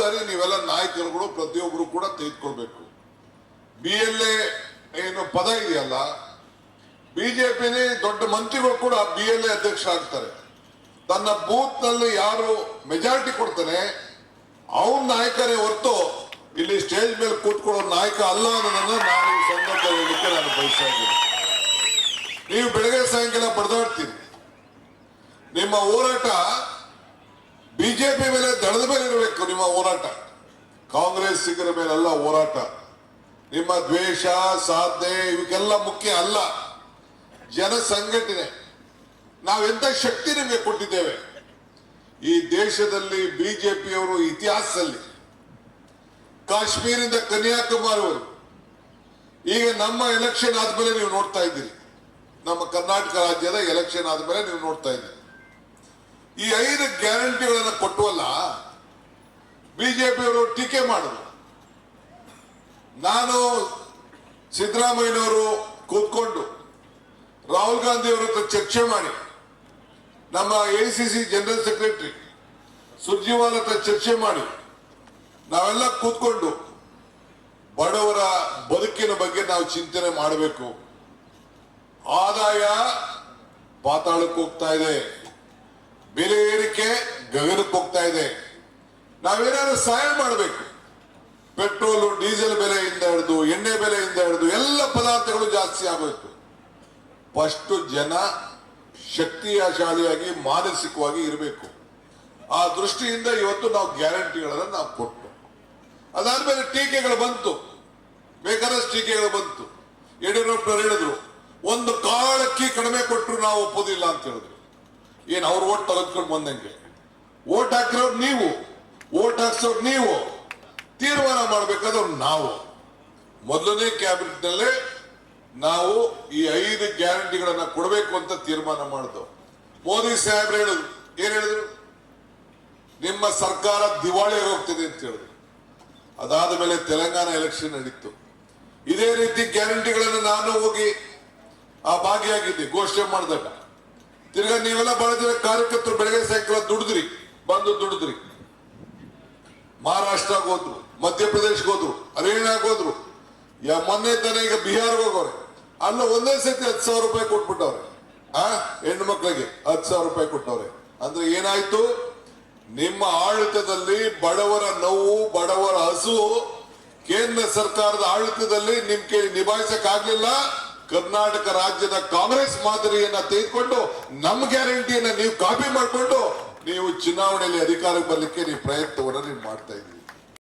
ಜವಾಬ್ದಾರಿ ನೀವೆಲ್ಲ ನಾಯಕರುಗಳು ಪ್ರತಿಯೊಬ್ಬರು ಕೂಡ ತೆಗೆದುಕೊಳ್ಬೇಕು. ಬಿ ಎಲ್ ಎ ಏನು ಪದ ಇದೆಯಲ್ಲ ಬಿಜೆಪಿನೇ ದೊಡ್ಡ ಮಂತ್ರಿಗಳು ಕೂಡ ಬಿ ಎಲ್ ಎ ಅಧ್ಯಕ್ಷ ಆಗ್ತಾರೆ. ತನ್ನ ಬೂತ್ನಲ್ಲಿ ಯಾರು ಮೆಜಾರಿಟಿ ಕೊಡ್ತಾನೆ, ಅವನ ನಾಯಕರೇ ಹೊರತು ಇಲ್ಲಿ ಸ್ಟೇಜ್ ಮೇಲೆ ಕೂತ್ಕೊಳ್ಳೋ ನಾಯಕ ಅಲ್ಲ ಅನ್ನೋದನ್ನ ನಾನು ಈ ಸಂದರ್ಭದಲ್ಲಿ ನಾನು ಬಯಸ್ತಾ ನೀವು ಬೆಳಗ್ಗೆ ಸಾಯಂಕಾಲ ಬರೆದಾಡ್ತೀನಿ ನಿಮ್ಮ ಹೋರಾಟ ಬಿಜೆಪಿ ಮೇಲೆ ನಿಮ್ಮ ಹೋರಾಟ. ಕಾಂಗ್ರೆಸ್ಸಿಗರ ಮೇಲೆಲ್ಲ ಹೋರಾಟ. ನಿಮ್ಮ ದ್ವೇಷ, ಸಾಧನೆ ಇವಕ್ಕೆಲ್ಲ ಮುಖ್ಯ ಅಲ್ಲ. ಜನ ಸಂಘಟನೆ. ನಾವೆಂತ ಶಕ್ತಿ ನಿಮಗೆ ಕೊಟ್ಟಿದ್ದೇವೆ? ಈ ದೇಶದಲ್ಲಿ ಬಿಜೆಪಿಯವರು ಇತಿಹಾಸದಲ್ಲಿ ಕಾಶ್ಮೀರಿಂದ ಕನ್ಯಾಕುಮಾರಿಯವರು ಈಗ ನಮ್ಮ ಎಲೆಕ್ಷನ್ ಆದ್ಮೇಲೆ ನೀವು ನೋಡ್ತಾ ಇದ್ದೀರಿ. ನಮ್ಮ ಕರ್ನಾಟಕ ರಾಜ್ಯದ ಎಲೆಕ್ಷನ್ ಆದ್ಮೇಲೆ ನೀವು ನೋಡ್ತಾ ಇದ್ದೀರಿ. ಈ ಐದು ಕೊಟ್ಟವಲ್ಲ ಬಿಜೆಪಿಯವರು ಟೀಕೆ ಮಾಡಿದ್ರು. ನಾನು ಸಿದ್ದರಾಮಯ್ಯನವರು ಕೂತ್ಕೊಂಡು ರಾಹುಲ್ ಗಾಂಧಿ ಅವರ ಹತ್ರ ಚರ್ಚೆ ಮಾಡಿ, ನಮ್ಮ ಎಸಿಸಿ ಜನರಲ್ ಸೆಕ್ರೆಟರಿ ಸುರ್ಜಿವಾಲ್ ಹತ್ರ ಚರ್ಚೆ ಮಾಡಿ, ನಾವೆಲ್ಲ ಕೂತ್ಕೊಂಡು ಬಡವರ ಬದುಕಿನ ಬಗ್ಗೆ ನಾವು ಚಿಂತನೆ ಮಾಡಬೇಕು. ಆದಾಯ ಪಾತಾಳಕ್ಕೆ ಹೋಗ್ತಾ ಇದೆ. ಬೆಲೆ ಏರಿಕೆ ಗಗನಕ್ಕೆ ಹೋಗ್ತಾ ಇದೆ. ನಾವೇನಾದ್ರೂ ಸಹಾಯ ಮಾಡಬೇಕು. ಪೆಟ್ರೋಲು, ಡೀಸೆಲ್ ಬೆಲೆಯಿಂದ ಹಿಡಿದು, ಎಣ್ಣೆ ಬೆಲೆಯಿಂದ ಹಿಡಿದು, ಎಲ್ಲ ಪದಾರ್ಥಗಳು ಜಾಸ್ತಿ ಆಗೋಯ್ತು. ಫಸ್ಟ್ ಜನ ಶಕ್ತಿಯಶಾಲಿಯಾಗಿ, ಮಾನಸಿಕವಾಗಿ ಇರಬೇಕು. ಆ ದೃಷ್ಟಿಯಿಂದ ಇವತ್ತು ನಾವು ಗ್ಯಾರಂಟಿಗಳನ್ನು ನಾವು ಕೊಟ್ಟು. ಅದಾದ್ಮೇಲೆ ಟೀಕೆಗಳು ಬಂತು. ಬೇಕಾದಷ್ಟು ಟೀಕೆಗಳು ಬಂತು. ಯಡಿಯೂರಪ್ಪನವ್ರು ಹೇಳಿದ್ರು, ಒಂದು ಕಾಳಕ್ಕಿ ಕಡಿಮೆ ಕೊಟ್ಟರು ನಾವು ಒಪ್ಪೋದಿಲ್ಲ ಅಂತ ಹೇಳಿದ್ರು. ಏನು ಅವ್ರು ಓಟ್ ತೆಗೆದುಕೊಂಡು ಬಂದಂಗೆ? ಓಟ್ ಹಾಕಿರೋರು ನೀವು. ಓಟ್ ಹಾಕ್ಸೋರು ನೀವು. ತೀರ್ಮಾನ ಮಾಡಬೇಕಾದ್ರೆ ನಾವು. ಮೊದಲನೇ ಕ್ಯಾಬಿನೆಟ್ ನಲ್ಲೇ ನಾವು ಈ ಐದು ಗ್ಯಾರಂಟಿಗಳನ್ನ ಕೊಡಬೇಕು ಅಂತ ತೀರ್ಮಾನ ಮಾಡಿದ್ವು ಮೋದಿ ಸಾಹೇಬ್ರು ಹೇಳಿದ್ರು. ಏನ್ ಹೇಳಿದ್ರು? ನಿಮ್ಮ ಸರ್ಕಾರ ದಿವಾಳಿ ಹೋಗ್ತದೆ ಅಂತ ಹೇಳಿದ್ರು. ಅದಾದ ಮೇಲೆ ತೆಲಂಗಾಣ ಎಲೆಕ್ಷನ್ ನಡೀತು. ಇದೇ ರೀತಿ ಗ್ಯಾರಂಟಿಗಳನ್ನು ನಾನು ಹೋಗಿ ಆ ಭಾಗಿಯಾಗಿದ್ದೆ, ಘೋಷಣೆ ಮಾಡಿದಾಗ. ತಿರ್ಗಾ ನೀವೆಲ್ಲ ಬಹಳ ಕಾರ್ಯಕರ್ತರು ಬೆಳಗ್ಗೆ ಸಾಯಂಕಾಲ ದುಡಿದ್ರಿ, ಬಂದು ದುಡಿದ್ರಿ. ಮಹಾರಾಷ್ಟ್ರಕ್ಕೆ ಹೋದ್ರು, ಮಧ್ಯಪ್ರದೇಶಕ್ಕೆ ಹೋದ್ರು, ಹರಿಯಾಣಕ್ಕೆ ಹೋದ್ರು. ಮೊನ್ನೆ ತಾನೇ ಈಗ ಬಿಹಾರ್ಗೆ ಹೋಗೋರೆ. ಅಲ್ಲ ಒಂದೇ ಸತಿ ಹತ್ತು ಸಾವಿರ ರೂಪಾಯಿ ಕೊಟ್ಬಿಟ್ಟವ್ರೆ. ಆ, ಹೆಣ್ಣು ಮಕ್ಕಳಿಗೆ ಹತ್ತು ಸಾವಿರ ರೂಪಾಯಿ ಕೊಟ್ಟವ್ರೆ. ಅಂದ್ರೆ ಏನಾಯ್ತು? ನಿಮ್ಮ ಆಡಳಿತದಲ್ಲಿ ಬಡವರ ನೋವು, ಬಡವರ ಹಸು ಕೇಂದ್ರ ಸರ್ಕಾರದ ಆಡಳಿತದಲ್ಲಿ ನಿಮ್ ಕೈ ನಿಭಾಯಿಸಕ್ ಆಗ್ಲಿಲ್ಲ ಕರ್ನಾಟಕ ರಾಜ್ಯದ ಕಾಂಗ್ರೆಸ್ ಮಾದರಿಯನ್ನ ತೆಗೆದುಕೊಂಡು ನಮ್ ಗ್ಯಾರಂಟಿಯನ್ನ ನೀವು ಚುನಾವಣೆಯಲ್ಲಿ ಅಧಿಕಾರಕ್ಕೆ ಬರಲಿಕ್ಕೆ ನೀವು ಪ್ರಯತ್ನವನ್ನು ನೀವು ಮಾಡ್ತಾ ಇದ್ದೀವಿ